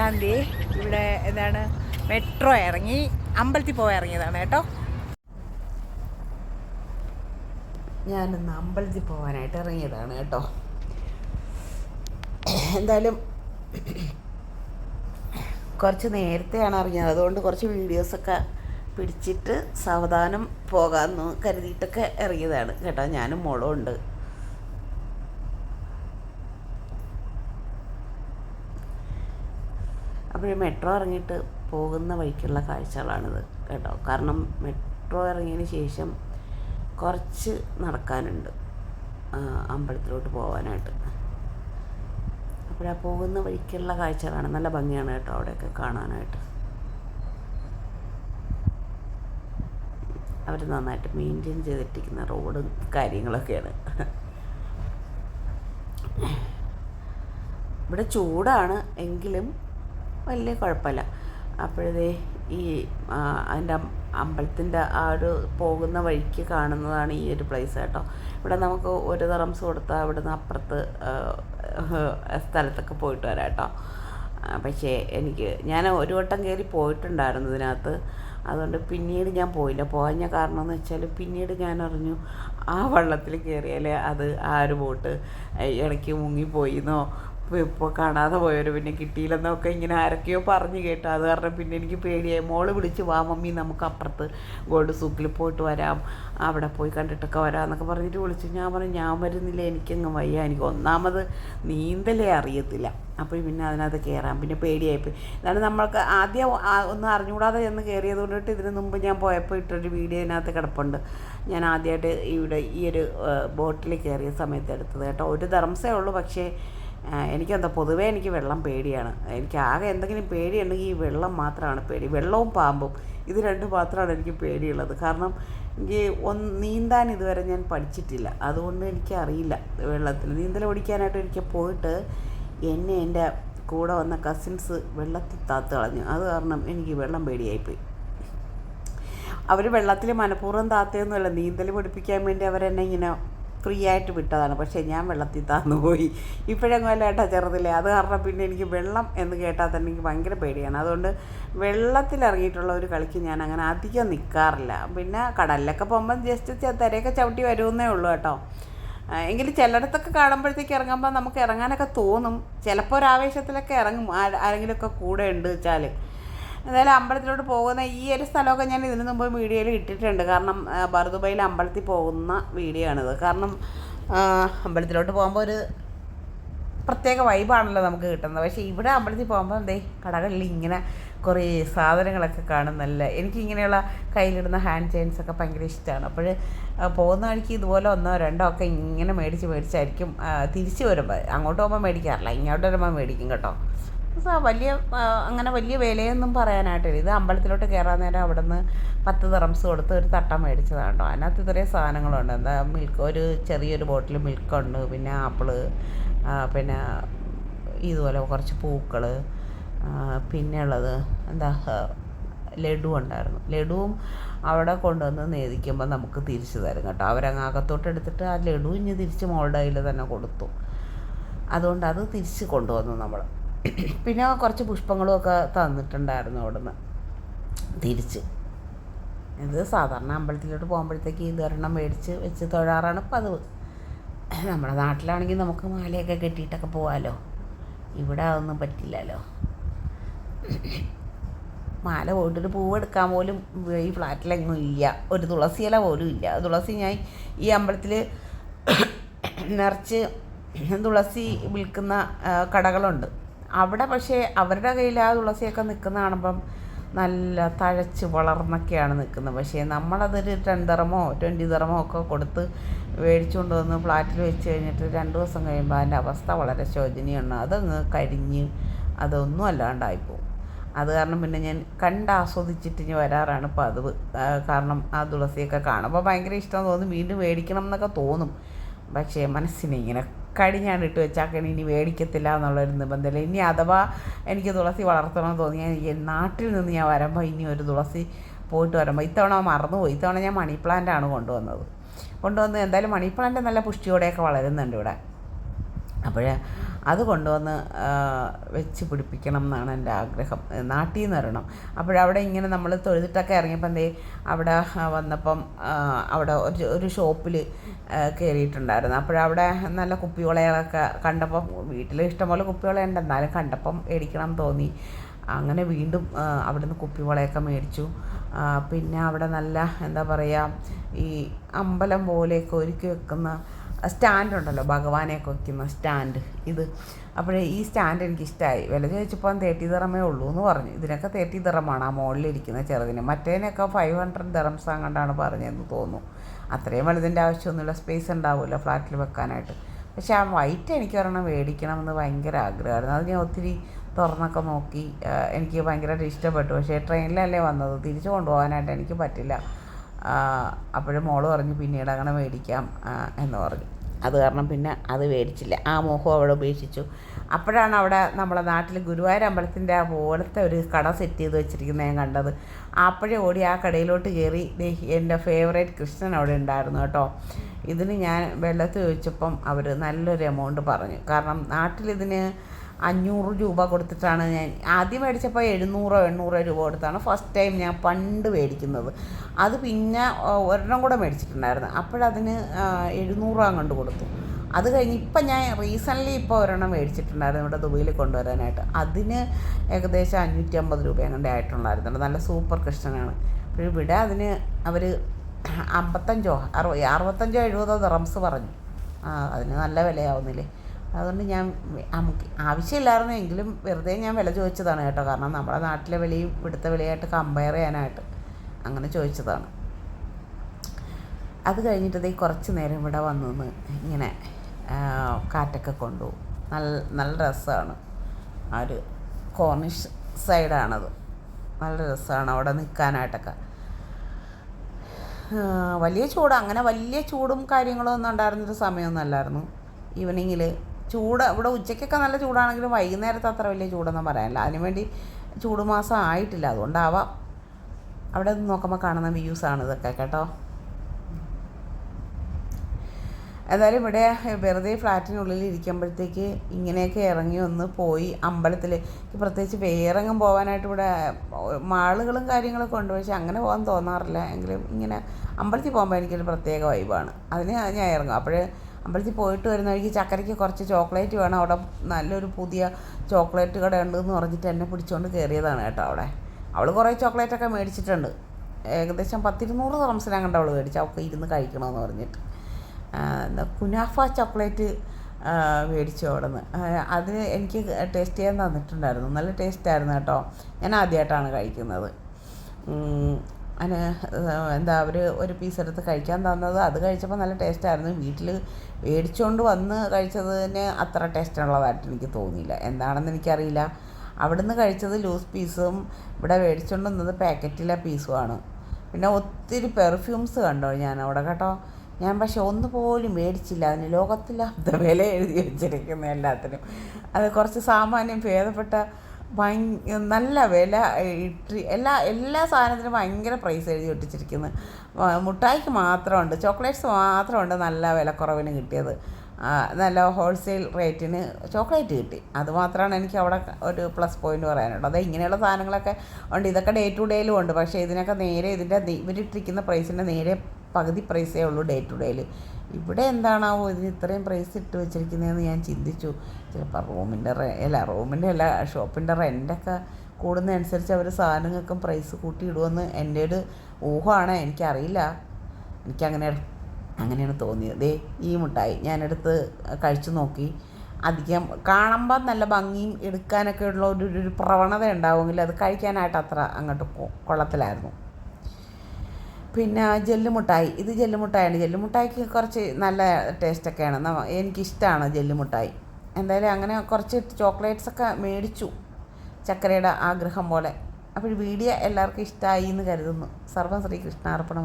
ഞാൻ ദേ ഇവിടെ എന്താണ് മെട്രോ ഇറങ്ങി അമ്പലത്തിൽ പോയി ഇറങ്ങിയതാണ് കേട്ടോ. ഞാനിന്ന് അമ്പലത്തിൽ പോകാനായിട്ട് ഇറങ്ങിയതാണ് കേട്ടോ. എന്തായാലും കുറച്ച് നേരത്തെയാണ് ഇറങ്ങിയത്. അതുകൊണ്ട് കുറച്ച് വീഡിയോസൊക്കെ പിടിച്ചിട്ട് സാവധാനം പോകാമെന്ന് കരുതിയിട്ടൊക്കെ ഇറങ്ങിയതാണ് കേട്ടോ. ഞാനും മോളും ഉണ്ട്. അപ്പോൾ മെട്രോ ഇറങ്ങിയിട്ട് പോകുന്ന വഴിക്കുള്ള കാഴ്ചകളാണിത് കേട്ടോ. കാരണം മെട്രോ ഇറങ്ങിയതിന് ശേഷം കുറച്ച് നടക്കാനുണ്ട്. ആ, അമ്പലത്തിലോട്ട് പോകാനായിട്ട് അപ്പോഴാ പോകുന്ന വഴിക്കുള്ള കാഴ്ചകളാണ്. നല്ല ഭംഗിയാണ് കേട്ടോ അവിടെയൊക്കെ കാണാനായിട്ട്. അവർ നന്നായിട്ട് മെയിന്റെയിൻ ചെയ്തിട്ടിരിക്കുന്ന റോഡും കാര്യങ്ങളൊക്കെയാണ്. ഇവിടെ ചൂടാണ് എങ്കിലും വലിയ കുഴപ്പമില്ല. അപ്പോഴേ ഈ അതിന്റെ അമ്പലത്തിന്റെ ആ ഒരു പോകുന്ന വഴിക്ക് കാണുന്നതാണ് ഈ ഒരു പ്ലേസ് കേട്ടോ. ഇവിടെ നമുക്ക് ഒരു തറംസ് കൊടുത്താൽ ഇവിടുന്ന് അപ്പുറത്ത് സ്ഥലത്തൊക്കെ പോയിട്ട് വരാം കേട്ടോ. പക്ഷേ എനിക്ക് ഞാൻ ഒരു വട്ടം കയറി പോയിട്ടുണ്ടായിരുന്നു ഇതിനകത്ത്. അതുകൊണ്ട് പിന്നീട് ഞാൻ പോയില്ല. പോകാഞ്ഞ കാരണം എന്ന് വെച്ചാൽ പിന്നീട് ഞാൻ അറിഞ്ഞു ആ വള്ളത്തിൽ കയറിയാൽ അത് ആ ഒരു ബോട്ട് ഇടയ്ക്ക് മുങ്ങിപ്പോയിന്നോ ഇപ്പോൾ കാണാതെ പോയവർ പിന്നെ കിട്ടിയില്ലെന്നൊക്കെ ഇങ്ങനെ ആരൊക്കെയോ പറഞ്ഞു കേട്ടോ. അത് കാരണം പിന്നെ എനിക്ക് പേടിയായി. മോൾ വിളിച്ച് വാ മമ്മി നമുക്ക് അപ്പുറത്ത് ഗോൾഡ് സൂക്കിൽ പോയിട്ട് വരാം. അവിടെ പോയി കണ്ടിട്ടൊക്കെ വരാം എന്നൊക്കെ പറഞ്ഞിട്ട് വിളിച്ചു. ഞാൻ പറഞ്ഞു ഞാൻ വരുന്നില്ല. എനിക്കങ്ങ് വയ്യ. എനിക്ക് ഒന്നാമത് നീന്തലേ അറിയത്തില്ല. അപ്പോൾ പിന്നെ അതിനകത്ത് കയറാം പിന്നെ പേടിയായിപ്പോയി എന്നാലും നമ്മൾക്ക് ആദ്യം ഒന്നും അറിഞ്ഞുകൂടാതെ ചെന്ന് കയറിയത് കൊണ്ടിട്ട് ഇതിന് മുമ്പ് ഞാൻ പോയപ്പോൾ ഇട്ടൊരു വീഡിയോ ഇതിനകത്ത് കിടപ്പുണ്ട്. ഞാൻ ആദ്യമായിട്ട് ഇവിടെ ഈ ഒരു ബോട്ടിൽ കയറിയ സമയത്ത് എടുത്തത് കേട്ടോ. ഒരു ധർമ്മസേ ഉള്ളൂ. പക്ഷേ എനിക്കെന്താ പൊതുവേ എനിക്ക് വെള്ളം പേടിയാണ്. എനിക്ക് ആകെ എന്തെങ്കിലും പേടിയുണ്ടെങ്കിൽ ഈ വെള്ളം മാത്രമാണ് പേടി. വെള്ളവും പാമ്പും ഇത് രണ്ട് മാത്രമാണ് എനിക്ക് പേടിയുള്ളത്. കാരണം എനിക്ക് ഒന്ന് നീന്താൻ ഇതുവരെ ഞാൻ പഠിച്ചിട്ടില്ല. അതുകൊണ്ട് എനിക്കറിയില്ല വെള്ളത്തിൽ നീന്തൽ പഠിക്കാനായിട്ട് എനിക്ക് പോയിട്ട് എന്നെ എന്റെ കൂടെ വന്ന കസിൻസ് വെള്ളത്തിൽ താത്ത് കളഞ്ഞു. അത് കാരണം എനിക്ക് വെള്ളം പേടിയായിപ്പോയി. അവർ വെള്ളത്തിൽ മനഃപൂർവം താത്തയൊന്നുമല്ല. നീന്തൽ പഠിപ്പിക്കാൻ വേണ്ടി അവരെന്നെ ഇങ്ങനെ ഫ്രീ ആയിട്ട് വിട്ടതാണ്. പക്ഷേ ഞാൻ വെള്ളത്തിൽ താന്നു പോയി. ഇപ്പോഴെങ്ങും അല്ല ഏട്ടാ ചെറുതില്ലേ അത് കാരണം പിന്നെ എനിക്ക് വെള്ളം എന്ന് കേട്ടാൽ തന്നെ എനിക്ക് ഭയങ്കര പേടിയാണ്. അതുകൊണ്ട് വെള്ളത്തിലിറങ്ങിയിട്ടുള്ള ഒരു കളിക്ക് ഞാൻ അങ്ങനെ അധികം നിൽക്കാറില്ല പിന്നെ കടലിലൊക്കെ പോകുമ്പം ജസ്റ്റ് തിരയൊക്കെ ചവിട്ടി വരുമെന്നേ ഉള്ളൂ കേട്ടോ. എങ്കിലും ചിലയിടത്തൊക്കെ കാണുമ്പോഴത്തേക്ക് ഇറങ്ങുമ്പോൾ നമുക്ക് ഇറങ്ങാനൊക്കെ തോന്നും. ചിലപ്പോൾ ഒരു ആവേശത്തിലൊക്കെ ഇറങ്ങും ആരെങ്കിലുമൊക്കെ കൂടെ ഉണ്ട് വെച്ചാൽ എന്തായാലും അമ്പലത്തിലോട്ട് പോകുന്ന ഈ ഒരു സ്ഥലമൊക്കെ ഞാൻ ഇതിനു മുമ്പ് വീഡിയോയിൽ ഇട്ടിട്ടുണ്ട്. കാരണം ബർദുബൈയിൽ അമ്പലത്തിൽ പോകുന്ന വീഡിയോ ആണിത്. കാരണം അമ്പലത്തിലോട്ട് പോകുമ്പോൾ ഒരു പ്രത്യേക വൈബാണല്ലോ നമുക്ക് കിട്ടുന്നത്. പക്ഷേ ഇവിടെ അമ്പലത്തിൽ പോകുമ്പോൾ എന്തേ കടകളിൽ ഇങ്ങനെ കുറേ സാധനങ്ങളൊക്കെ കാണുന്നല്ല. നല്ല എനിക്കിങ്ങനെയുള്ള കയ്യിലിടുന്ന ഹാൻഡ് ചെയിൻസ് ഒക്കെ ഭയങ്കര ഇഷ്ടമാണ്. അപ്പോൾ പോകുന്ന വഴിക്ക് ഇതുപോലെ ഒന്നോ രണ്ടോ ഒക്കെ ഇങ്ങനെ മേടിച്ച് മേടിച്ചായിരിക്കും തിരിച്ചു വരുമ്പോൾ അങ്ങോട്ട് പോകുമ്പോൾ മേടിക്കാറില്ല. ഇങ്ങോട്ട് വരുമ്പോൾ മേടിക്കും കേട്ടോ. വലിയ അങ്ങനെ വലിയ വിലയൊന്നും പറയാനായിട്ടില്ല. ഇത് അമ്പലത്തിലോട്ട് കയറാൻ നേരം അവിടെ നിന്ന് പത്ത് തെറംസ് കൊടുത്ത് ഒരു തട്ട മേടിച്ചതാണ് കേട്ടോ അതിനകത്ത് ഇത്രയും സാധനങ്ങളുണ്ട്. എന്താ മിൽക്ക് ഒരു ചെറിയൊരു ബോട്ടിൽ മിൽക്കുണ്ട് പിന്നെ ആപ്പിൾ പിന്നെ ഇതുപോലെ കുറച്ച് പൂക്കൾ പിന്നെ ഉള്ളത് എന്താ ലഡു ഉണ്ടായിരുന്നു. ലഡുവും അവിടെ കൊണ്ടുവന്ന് നേദിക്കുമ്പോൾ നമുക്ക് തിരിച്ചു തരും കേട്ടോ. അവരങ്ങ് അകത്തോട്ട് എടുത്തിട്ട് ആ ലഡു ഇനി തിരിച്ച് മോളുടെ കയ്യിൽ തന്നെ കൊടുത്തു. അതുകൊണ്ട് അത് തിരിച്ച് കൊണ്ടുവന്നു നമ്മൾ പിന്നെ കുറച്ച് പുഷ്പങ്ങളും ഒക്കെ തന്നിട്ടുണ്ടായിരുന്നു അവിടുന്ന്. തിരിച്ച്. ഇത് സാധാരണ അമ്പലത്തിലോട്ട് പോകുമ്പോഴത്തേക്ക് ഈ ഒരെണ്ണം മേടിച്ച് വെച്ച് തൊഴാറാണ് പതിവ്. നമ്മുടെ നാട്ടിലാണെങ്കിൽ നമുക്ക് മാലയൊക്കെ കെട്ടിയിട്ടൊക്കെ പോകാമല്ലോ ഇവിടെ അതൊന്നും പറ്റില്ലല്ലോ. മാല പോയിട്ടൊരു പൂവെടുക്കാൻ പോലും ഈ ഫ്ലാറ്റിലെങ്ങും ഇല്ല. ഒരു തുളസി ഇല പോലും ഇല്ല. തുളസി ഞാൻ ഈ അമ്പലത്തിൽ നിറച്ച് തുളസി വിൽക്കുന്ന കടകളുണ്ട്. അവിടെ പക്ഷേ അവരുടെ കയ്യിൽ ആ തുളസിയൊക്കെ നിൽക്കുന്ന കാണുമ്പം നല്ല തഴച്ച് വളർന്നൊക്കെയാണ് നിൽക്കുന്നത്. പക്ഷേ നമ്മളതൊരു തറമോ ട്വന്റി തറമോ ഒക്കെ കൊടുത്ത് മേടിച്ചുകൊണ്ട് വന്ന് ഫ്ലാറ്റിൽ വെച്ച് കഴിഞ്ഞിട്ട് രണ്ട് ദിവസം കഴിയുമ്പോൾ അതിന്റെ അവസ്ഥ വളരെ ശോചനീയമാണ്. അതങ്ങ് കരിഞ്ഞ് അതൊന്നും അല്ലാണ്ടായിപ്പോവും അത് കാരണം പിന്നെ ഞാൻ കണ്ട് ആസ്വദിച്ചിട്ട് ഇനി വരാറാണ് പതിവ്. കാരണം ആ തുളസിയൊക്കെ കാണുമ്പോൾ ഭയങ്കര ഇഷ്ടം തോന്നും. വീണ്ടും മേടിക്കണം എന്നൊക്കെ തോന്നും. പക്ഷേ മനസ്സിനെ ഇങ്ങനെ കടിഞ്ഞാണ് ഇട്ട് വെച്ചാൽ ഇനി മേടിക്കത്തില്ല എന്നുള്ളൊരു നിബന്ധന ഇനി അഥവാ എനിക്ക് തുളസി വളർത്തണമെന്ന് തോന്നിയാൽ നാട്ടിൽ നിന്ന് ഞാൻ വരുമ്പോൾ ഇനി ഒരു തുളസി പോയിട്ട് വരുമ്പോൾ ഇത്തവണ മറന്നുപോയി. ഇത്തവണ ഞാൻ മണി പ്ലാന്റാണ് കൊണ്ടുവന്നത്. കൊണ്ടുവന്ന് എന്തായാലും മണി പ്ലാന്റ് നല്ല പുഷ്ടിയോടെയൊക്കെ വളരുന്നുണ്ട് ഇവിടെ. അപ്പോൾ അത് കൊണ്ടുവന്ന് വെച്ച് പിടിപ്പിക്കണം എന്നാണ് എന്റെ ആഗ്രഹം. നാട്ടിൽ നിന്ന് വരണം. അപ്പോഴവിടെ ഇങ്ങനെ നമ്മൾ തൊഴുതിട്ടൊക്കെ ഇറങ്ങിയപ്പോൾ എന്തേ അവിടെ വന്നപ്പം അവിടെ ഒരു ഒരു ഷോപ്പിൽ കയറിയിട്ടുണ്ടായിരുന്നു അപ്പോഴവിടെ നല്ല കുപ്പിവളകളൊക്കെ കണ്ടപ്പം വീട്ടിൽ ഇഷ്ടംപോലെ കുപ്പിവളയുണ്ട്. എന്നാലും കണ്ടപ്പം മേടിക്കണം തോന്നി. അങ്ങനെ വീണ്ടും അവിടുന്ന് കുപ്പിവളയൊക്കെ മേടിച്ചു. പിന്നെ അവിടെ നല്ല എന്താ പറയുക ഈ അമ്പലം പോലെയൊക്കെ ഒരുക്കി വെക്കുന്ന സ്റ്റാൻഡ് ഉണ്ടല്ലോ ഭഗവാനെ വയ്ക്കുന്ന സ്റ്റാൻഡ്. ഇത് അപ്പോഴേ ഈ സ്റ്റാൻഡ് എനിക്ക് ഇഷ്ടമായി വില ചോദിച്ചപ്പോൾ തേർട്ടി ദിറമേ ഉള്ളൂ എന്ന് പറഞ്ഞു. ഇതിനൊക്കെ തേർട്ടി ദിറമാണ് ആ മുകളിലിരിക്കുന്ന ചെറുതിന്. മറ്റേതിനൊക്കെ ഫൈവ് ഹൺഡ്രഡ് ദിറംസ് അങ്ങോട്ടാണ് പറഞ്ഞതെന്ന് തോന്നുന്നു. അത്രയും വലുതിന്റെ ആവശ്യമൊന്നുമില്ല. സ്പേസ് ഉണ്ടാവില്ല ഫ്ലാറ്റിൽ വെക്കാനായിട്ട്. പക്ഷേ ആ വൈറ്റ് എനിക്ക് ഒരെണ്ണം മേടിക്കണമെന്ന് ഭയങ്കര ആഗ്രഹമായിരുന്നു. അത് ഞാൻ ഒത്തിരി തുറന്നൊക്കെ നോക്കി എനിക്ക് ഭയങ്കരമായിട്ട് ഇഷ്ടപ്പെട്ടു. പക്ഷേ ട്രെയിനിലല്ലേ വന്നത്? തിരിച്ചു കൊണ്ടുപോകാനായിട്ട് എനിക്ക് പറ്റില്ല. അപ്പോഴും മോൾ പറഞ്ഞു പിന്നീട് അങ്ങനെ മേടിക്കാം എന്ന് പറഞ്ഞു. അത് കാരണം പിന്നെ അത് മേടിച്ചില്ല. ആ മോഹം അവിടെ ഉപേക്ഷിച്ചു. അപ്പോഴാണ് അവിടെ നമ്മളെ നാട്ടിൽ ഗുരുവായൂർ അമ്പലത്തിന്റെ ആ പോലത്തെ ഒരു കട സെറ്റ് ചെയ്ത് വെച്ചിരിക്കുന്നത് ഞാൻ കണ്ടത്. അപ്പോഴേ ഓടി ആ കടയിലോട്ട് കയറി എന്റെ ഫേവറേറ്റ് കൃഷ്ണൻ അവിടെ ഉണ്ടായിരുന്നു കേട്ടോ. ഇതിന് ഞാൻ വെള്ളത്തിൽ ചോദിച്ചപ്പം അവർ നല്ലൊരു എമൗണ്ട് പറഞ്ഞു. കാരണം നാട്ടിലിതിന് അഞ്ഞൂറ് രൂപ കൊടുത്തിട്ടാണ് ഞാൻ ആദ്യം മേടിച്ചപ്പോൾ എഴുന്നൂറോ എണ്ണൂറോ രൂപ കൊടുത്താണ്. ഫസ്റ്റ് ടൈം ഞാൻ പണ്ട് മേടിക്കുന്നത്. അത് പിന്നെ ഒരെണ്ണം കൂടെ മേടിച്ചിട്ടുണ്ടായിരുന്നു. അപ്പോഴതിന് എഴുന്നൂറ് അങ്ങോട്ട് കൊടുത്തു. അത് കഴിഞ്ഞ് ഇപ്പം ഞാൻ റീസെന്റ്ലി ഇപ്പോൾ ഒരെണ്ണം മേടിച്ചിട്ടുണ്ടായിരുന്നു ഇവിടെ ദുബൈയിൽ കൊണ്ടുവരാനായിട്ട്. അതിന് ഏകദേശം അഞ്ഞൂറ്റമ്പത് രൂപ എങ്ങനെ ആയിട്ടുണ്ടായിരുന്നു നല്ല സൂപ്പർ കൃഷ്ണനാണ്. അപ്പോൾ ഇവിടെ അതിന് അവർ അമ്പത്തഞ്ചോ അറുപ അറുപത്തഞ്ചോ എഴുപതോ ദറംസ് പറഞ്ഞു. അതിന് നല്ല വിലയാവുന്നില്ലേ? അതുകൊണ്ട് ഞാൻ നമുക്ക് ആവശ്യമില്ലായിരുന്നു എങ്കിലും വെറുതെ ഞാൻ വില ചോദിച്ചതാണ് കേട്ടോ. കാരണം നമ്മുടെ നാട്ടിലെ വിലയും ഇവിടുത്തെ വിലയായിട്ട് കമ്പയർ ചെയ്യാനായിട്ട് അങ്ങനെ ചോദിച്ചതാണ്. അത് കഴിഞ്ഞിട്ട് ദേ കുറച്ച് നേരം ഇവിടെ വന്നു ഇങ്ങനെ കാറ്റൊക്കെ കൊണ്ടു. നല്ല നല്ല രസമാണ്. ആ ഒരു കോർണിഷ് സൈഡാണത്. നല്ല രസമാണ് അവിടെ നിൽക്കാനായിട്ടൊക്കെ. വലിയ ചൂട് അങ്ങനെ വലിയ ചൂടും കാര്യങ്ങളും ഒന്നും ഉണ്ടായിരുന്നൊരു സമയമൊന്നും അല്ലായിരുന്നു. ഈവനിങ്ങിൽ ചൂട് ഇവിടെ ഉച്ചയ്ക്കൊക്കെ നല്ല ചൂടാണെങ്കിലും വൈകുന്നേരത്ത് അത്ര വലിയ ചൂടൊന്നും പറയാനില്ല. അതിനുവേണ്ടി ചൂട് മാസം ആയിട്ടില്ല. അതുകൊണ്ടാവാം അവിടെ നിന്ന് നോക്കുമ്പോൾ കാണുന്ന വ്യൂസ് ആണ് ഇതൊക്കെ കേട്ടോ. എന്തായാലും ഇവിടെ വെറുതെ ഫ്ലാറ്റിനുള്ളിൽ ഇരിക്കുമ്പോഴത്തേക്ക് ഇങ്ങനെയൊക്കെ ഇറങ്ങി ഒന്ന് പോയി അമ്പലത്തിൽ പ്രത്യേകിച്ച് വേറെങ്ങും പോകാനായിട്ട് ഇവിടെ മാളുകളും കാര്യങ്ങളൊക്കെ ഉണ്ട്. പക്ഷെ അങ്ങനെ പോകാൻ തോന്നാറില്ല. എങ്കിലും ഇങ്ങനെ അമ്പലത്തിൽ പോകുമ്പോൾ എനിക്കൊരു പ്രത്യേക വൈബാണ് അതിന് ഞാൻ ഇറങ്ങും. അപ്പോഴേ അമ്പലത്തിൽ പോയിട്ട് വരുന്ന വഴിക്ക് ചക്കരയ്ക്ക് കുറച്ച് ചോക്ലേറ്റ് വേണം. അവിടെ നല്ലൊരു പുതിയ ചോക്ലേറ്റ് കട ഉണ്ടെന്ന് പറഞ്ഞിട്ട് എന്നെ പിടിച്ചുകൊണ്ട് കയറിയതാണ് കേട്ടോ അവിടെ. അവൾ കുറേ ചോക്ലേറ്റൊക്കെ മേടിച്ചിട്ടുണ്ട്. ഏകദേശം പത്തിരുന്നൂറ് റംസിനങ്ങണ്ട് അവൾ മേടിച്ചു. അവൾക്ക് ഇരുന്ന് കഴിക്കണമെന്ന് പറഞ്ഞിട്ട്. എന്താ കുനാഫ ചോക്ലേറ്റ് മേടിച്ചു അവിടെ നിന്ന് അത് എനിക്ക് ടേസ്റ്റ് ചെയ്യാൻ തന്നിട്ടുണ്ടായിരുന്നു. നല്ല ടേസ്റ്റായിരുന്നു കേട്ടോ. ഞാൻ ആദ്യമായിട്ടാണ് കഴിക്കുന്നത്. ഉം, അതിന് എന്താ അവർ ഒരു പീസ് എടുത്ത് കഴിക്കാൻ തന്നത്. അത് കഴിച്ചപ്പോൾ നല്ല ടേസ്റ്റായിരുന്നു വീട്ടിൽ മേടിച്ചുകൊണ്ട് വന്ന് കഴിച്ചതിന് അത്ര ടേസ്റ്റ് ഉള്ളതായിട്ട് എനിക്ക് തോന്നിയില്ല. എന്താണെന്ന് എനിക്കറിയില്ല. അവിടുന്ന് കഴിച്ചത് ലൂസ് പീസും ഇവിടെ മേടിച്ചുകൊണ്ട് വന്നത് പാക്കറ്റിലെ പീസുമാണ് പിന്നെ ഒത്തിരി പെർഫ്യൂംസ് കണ്ടോ ഞാൻ അവിടെ കേട്ടോ? ഞാൻ പക്ഷെ ഒന്ന് പോലും മേടിച്ചില്ല. അതിന് ലോകത്തില്ലാത്ത വില എഴുതി വെച്ചിരിക്കുന്ന എല്ലാത്തിനും. അത് കുറച്ച് സാമാന്യം ഭേദപ്പെട്ട നല്ല വില ഇട്ടി എല്ലാ എല്ലാ സാധനത്തിനും ഭയങ്കര പ്രൈസ് എഴുതി ഒട്ടിച്ചിരിക്കുന്നത് വ- മുട്ടായിക്ക് മാത്രമുണ്ട് ചോക്ലേറ്റ്സ് മാത്രമുണ്ട് നല്ല വിലക്കുറവിന് കിട്ടിയത്. നല്ല ഹോൾസെയിൽ റേറ്റിന് ചോക്ലേറ്റ് കിട്ടി. അത് മാത്രമാണ് എനിക്ക് അവിടെ ഒരു പ്ലസ് പോയിന്റ് പറയാനുള്ളത്. അത് ഇങ്ങനെയുള്ള സാധനങ്ങളൊക്കെ ഉണ്ട്. ഇതൊക്കെ ഡേ ടു ഡേയിലും ഉണ്ട്. പക്ഷേ ഇതിനൊക്കെ നേരെ ഇതിന്റെ ഇവരിട്ടിരിക്കുന്ന പ്രൈസിന്റെ നേരെ പകുതി പ്രൈസേ ഉള്ളൂ ഡേ ടു ഡേയിൽ. ഇവിടെ എന്താണാവോ ഇതിന് ഇത്രയും പ്രൈസ് ഇട്ട് വെച്ചിരിക്കുന്നതെന്ന് ഞാൻ ചിന്തിച്ചു. ചിലപ്പോൾ റൂമിന്റെ റേ അല്ല റൂമിന്റെ അല്ല ഷോപ്പിന്റെ റെന്റൊക്കെ കൂടുന്നതനുസരിച്ച് അവർ സാധനങ്ങൾക്കും പ്രൈസ് കൂട്ടിയിടുമെന്ന് എന്റെ ഒരു ഊഹമാണ്. എനിക്കറിയില്ല. എനിക്കങ്ങനെ അങ്ങനെയാണ് തോന്നിയത്. ദേ ഈ മുട്ടായി ഞാനെടുത്ത് കഴിച്ചു നോക്കി. അധികം കാണുമ്പോൾ നല്ല ഭംഗിയും എടുക്കാനൊക്കെ ഉള്ള ഒരു ഒരു പ്രവണത ഉണ്ടാവുമെങ്കിൽ അത് കഴിക്കാനായിട്ട് അത്ര അങ്ങോട്ട് കൊള്ളത്തിലായിരുന്നു പിന്നെ ജെല്ലുമുട്ടായി. ഇത് ജെല്ലുമുട്ടായാണ്. ജെല്ലുമുട്ടായിക്ക് ജെല്ല് കുറച്ച് നല്ല ടേസ്റ്റൊക്കെയാണ്. എനിക്കിഷ്ടമാണ് ജെല്ലുമുട്ടായി. എന്തായാലും അങ്ങനെ കുറച്ച് ചോക്ലേറ്റ്സൊക്കെ മേടിച്ചു. ചക്കരയുടെ ആഗ്രഹം പോലെ. അപ്പോൾ വീഡിയോ എല്ലാവർക്കും ഇഷ്ടമായി എന്ന് കരുതുന്നു. സർവം ശ്രീകൃഷ്ണാർപ്പണം